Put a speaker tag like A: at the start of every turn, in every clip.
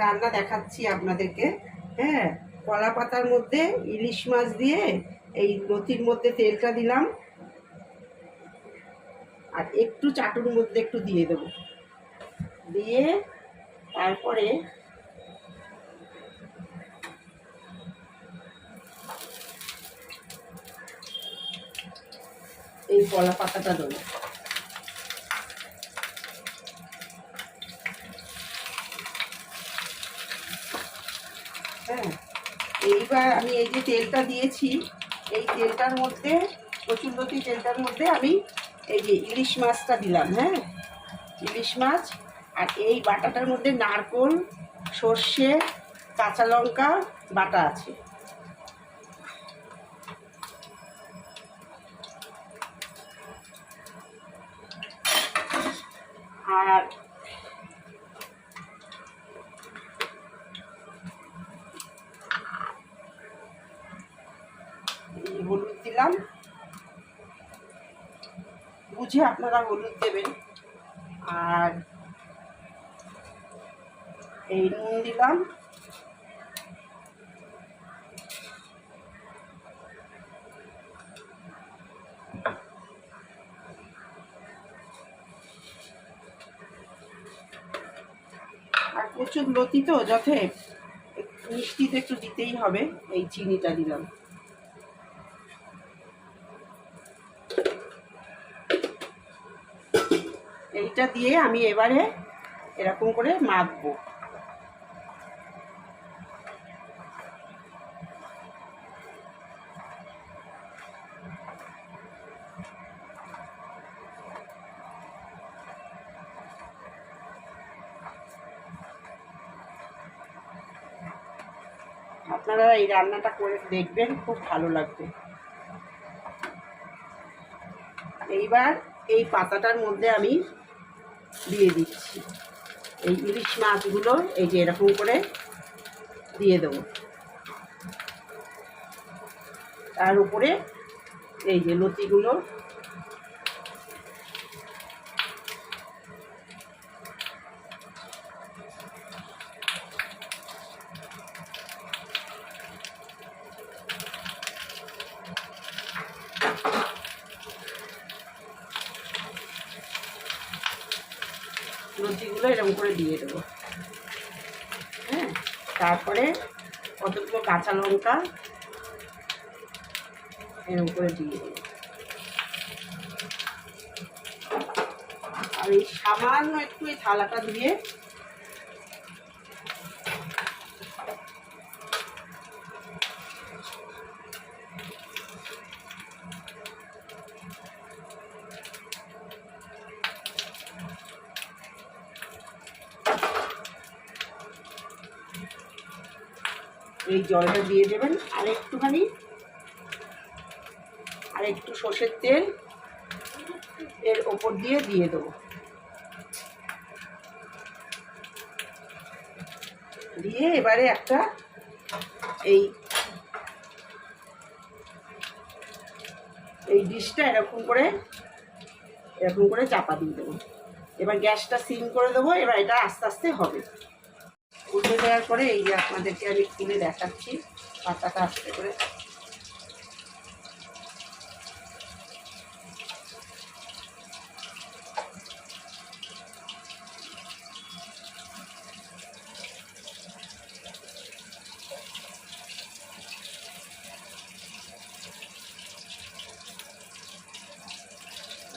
A: রান্না দেখাচ্ছি আপনাদেরকে। হ্যাঁ কলা পাতার মধ্যে ইলিশ মাছ দিয়ে এই লতির মধ্যে তেলটা দিলাম। আর একটু চাটুর মধ্যে একটু দিয়ে দেবো। দিয়ে তারপরে এই কলা পাতাটা দেবো হ্যাঁ এইবার আমি এই যে তেলটা দিয়েছি, এই তেলটার মধ্যে কচুরলতি তেলটার মধ্যে আমি এই যে ইলিশ মাছটা দিলাম হ্যাঁ? ইলিশ মাছ আর এই বাটাটার মধ্যে নারকোল, সর্ষে, কাঁচা লঙ্কা, বাটা আছে আর এই হলুদ দিলাম বুঝে আপনারা হলুদ দেবেন। আর এই নুন দিলাম। আর প্রচুর লতি তো যথে মিষ্টি তো একটু দিতেই হবে। এই চিনিটা দিলাম। এইটা দিয়ে আমি এবারে এরকম করে মাখবো। আপনারা এই রান্নাটা করে দেখবেন, খুব ভালো লাগবে। এইবার এই পাতাটার মধ্যে আমি দিয়ে দিচ্ছি। এই ইলিশ মাছগুলো এই যে এরকম করে দিয়ে দেবো। তার উপরে এই যে লতিগুলো লতিগুলো এরকম করে দিয়ে দেবো। হ্যাঁ তারপরে কতগুলো কাঁচা লঙ্কা এরকম করে দিয়ে দেবো। আর এই সামান্য একটু এই থালাটা দিয়ে এই জলটা দিয়ে দেবেন আর একটুখানি, আর একটু সর্ষের তেল এর ওপর দিয়ে দিয়ে দেবো। দিয়ে এবারে একটা এই এই ডিশটা এরকম করে এরকম করে চাপা দিয়ে দেবো। এবার গ্যাসটা সিম করে দেবো, এবার এটা আস্তে আস্তে হবে। উল্টে দেওয়ার পরে এই যে আপনাদেরকে আমি খুলে দেখাচ্ছি পাতাটা আস্তে করে।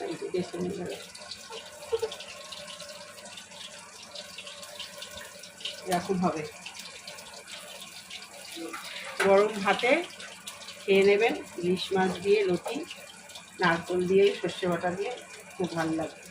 A: এই যে দেখুন এবারে। এরকম হবে। গরম ভাতে খেয়ে নেবেন, ইলিশ মাছ দিয়ে, লতি, নারকল দিয়ে, সর্ষে বাটা দিয়ে, খুব ভালো লাগবে।